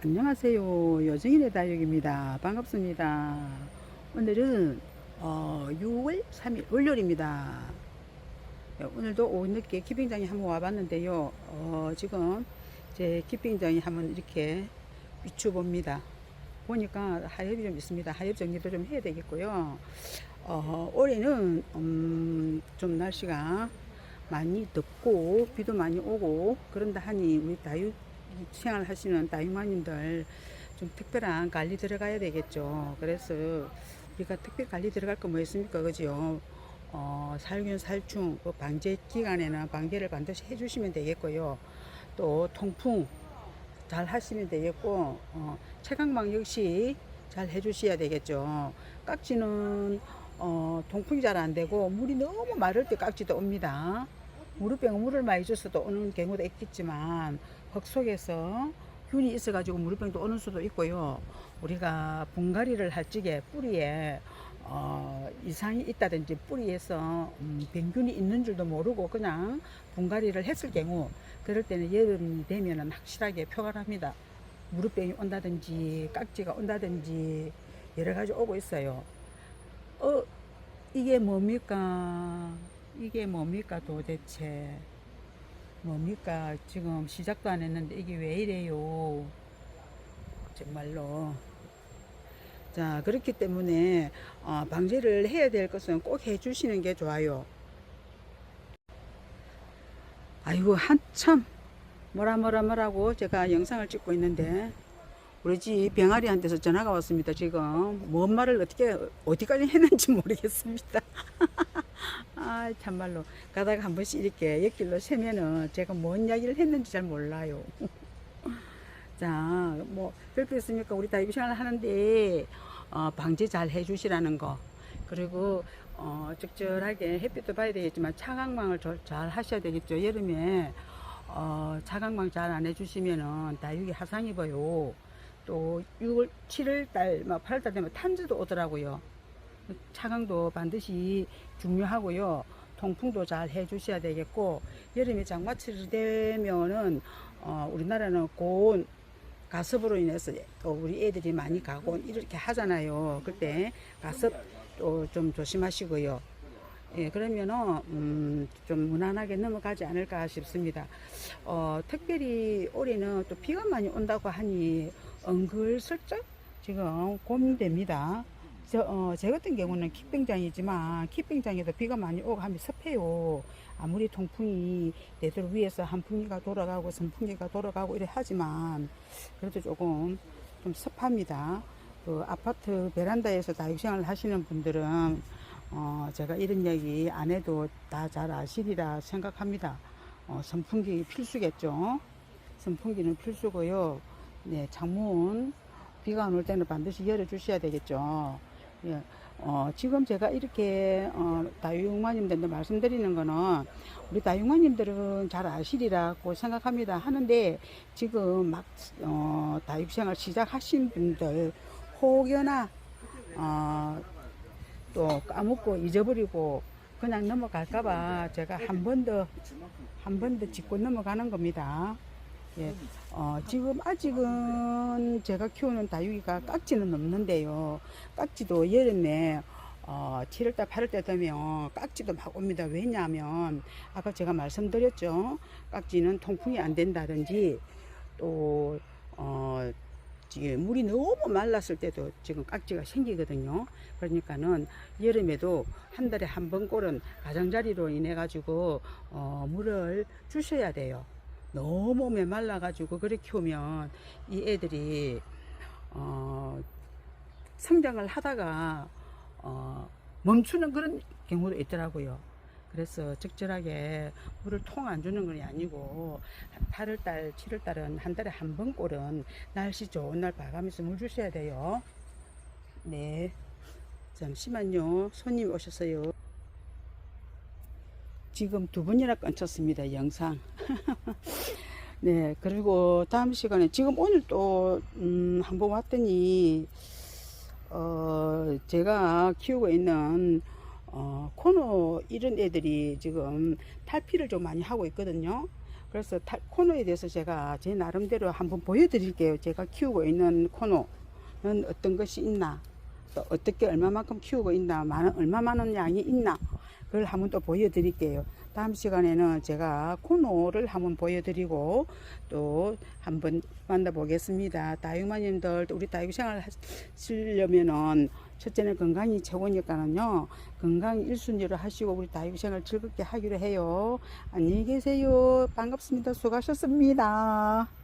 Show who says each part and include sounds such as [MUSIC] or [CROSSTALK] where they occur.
Speaker 1: 안녕하세요. 여정인의 다육입니다. 반갑습니다. 오늘은 어, 6월 3일 월요일입니다. 네, 오늘도 오후 늦게 키핑장에 한번 와봤는데요. 어, 지금 제 키핑장에 한번 이렇게 비춰봅니다. 보니까 하엽이 좀 있습니다. 하엽 정리도 좀 해야 되겠고요. 어, 올해는 음, 좀 날씨가 많이 덥고 비도 많이 오고 그런다 하니 우리 다육 생활 하시는 다육마님들 좀 특별한 관리 들어가야 되겠죠. 그래서 우리가 특별 관리 들어갈 거 뭐 있습니까? 그죠? 어, 살균, 살충, 그 방제 기간에는 방제를 반드시 해주시면 되겠고요. 또 통풍 잘 하시면 되겠고, 어, 채광망 역시 잘 해주셔야 되겠죠. 깍지는 어, 통풍이 잘 안 되고 물이 너무 마를 때 깍지도 옵니다. 무릎병 물을 많이 줘서도 오는 경우도 있겠지만 흙 속에서 균이 있어가지고 무릎병도 오는 수도 있고요. 우리가 분갈이를 할 적에 뿌리에 어, 이상이 있다든지 뿌리에서 음, 병균이 있는 줄도 모르고 그냥 분갈이를 했을 경우 그럴 때는 여름이 되면은 확실하게 표가합니다. 무릎병이 온다든지 깍지가 온다든지 여러 가지 오고 있어요. 어 이게 뭡니까? 이게 뭡니까 도대체? 뭡니까? 지금 시작도 안 했는데 이게 왜 이래요? 정말로. 자, 그렇기 때문에 어, 방제를 해야 될 것은 꼭 해주시는 게 좋아요. 아이고, 한참 뭐라 뭐라 뭐라고 제가 영상을 찍고 있는데 우리 집 병아리한테서 전화가 왔습니다. 지금 뭔 말을 어떻게 어디까지 했는지 모르겠습니다. [LAUGHS] [LAUGHS] 아 참말로 가다가 한 번씩 이렇게 옆길로 세면은 제가 뭔 이야기를 했는지 잘 몰라요. [LAUGHS] 자, 뭐 별거 있습니까? 우리 다이브 생활 하는데 어, 방제 잘 해주시라는 거. 그리고 어, 적절하게 햇빛도 봐야 되겠지만 차광망을 저- 잘 하셔야 되겠죠. 여름에 어, 차광망 잘 안 해주시면은 다육이 하상 입어요. 또 6월, 7월 달, 막 8월 달 되면 탄저도 오더라고요. 차광도 반드시 중요하고요. 통풍도 잘 해주셔야 되겠고 여름에 장마철이 되면은 어, 우리나라는 고온 가습으로 인해서 또 우리 애들이 많이 가고 이렇게 하잖아요. 그때 가습도 좀 조심하시고요. 예, 그러면은 음, 좀 무난하게 넘어가지 않을까 싶습니다. 어, 특별히 올해는 또 비가 많이 온다고 하니 은글슬쩍 지금 고민됩니다. 저, 어, 제 같은 경우는 키빙장이지만 키빙장에도 비가 많이 오고 하면 습해요. 아무리 통풍이 내들 위에서 한풍기가 돌아가고 선풍기가 돌아가고 이래 하지만 그래도 조금 좀 습합니다. 그 아파트 베란다에서 다육생활 하시는 분들은 어, 제가 이런 얘기 안 해도 다 잘 아시리라 생각합니다. 어, 선풍기 필수겠죠. 선풍기는 필수고요. 네, 창문 비가 안 올 때는 반드시 열어 주셔야 되겠죠. 예, 어, 지금 제가 이렇게 어, 다육마님들한테 말씀드리는 거는 우리 다육마님들은 잘 아시리라고 생각합니다. 하는데 지금 막 어, 다육생활 시작하신 분들 혹여나 어, 또 까먹고 잊어버리고 그냥 넘어갈까봐 제가 한 번 더 한 번 더 짚고 넘어가는 겁니다. 예, 어, 지금 아직은 제가 키우는 다육이가 깍지는 없는데요. 깍지도 여름에 어, 7월달, 8월달 되면 깍지도 막 옵니다. 왜냐하면 아까 제가 말씀드렸죠. 깍지는 통풍이 안 된다든지 또 어, 지금 물이 너무 말랐을 때도 지금 깍지가 생기거든요. 그러니까는 여름에도 한 달에 한 번 꼴은 가장자리로 인해 가지고 어, 물을 주셔야 돼요. 너무 메말라 가지고 그렇게 키우면 이 애들이 어, 성장을 하다가 어, 멈추는 그런 경우도 있더라고요. 그래서 적절하게 물을 통 안 주는 건 아니고 8월달, 7월달은 한 달에 한 번 꼴은 날씨 좋은 날 봐가면서 물 주셔야 돼요. 네. 잠시만요. 손님 오셨어요. 지금 두 번이나 끊쳤습니다. 영상. [LAUGHS] 네. 그리고 다음 시간에 지금 오늘 또 음, 한번 왔더니 어, 제가 키우고 있는 어, 코너 이런 애들이 지금 탈피를 좀 많이 하고 있거든요. 그래서 타- 코너에 대해서 제가 제 나름대로 한번 보여드릴게요. 제가 키우고 있는 코너는 어떤 것이 있나, 또 어떻게 얼마만큼 키우고 있나, 많은, 얼마 많은 양이 있나, 그걸 한번 또 보여드릴게요. 다음 시간에는 제가 코너를 한번 보여드리고 또 한번 만나보겠습니다. 다육마님들 또 우리 다육 생활 하시려면은 첫째는 건강이 최고니까는요. 건강 1순위로 하시고 우리 다육 생활 즐겁게 하기로 해요. 안녕히 계세요. 반갑습니다. 수고하셨습니다.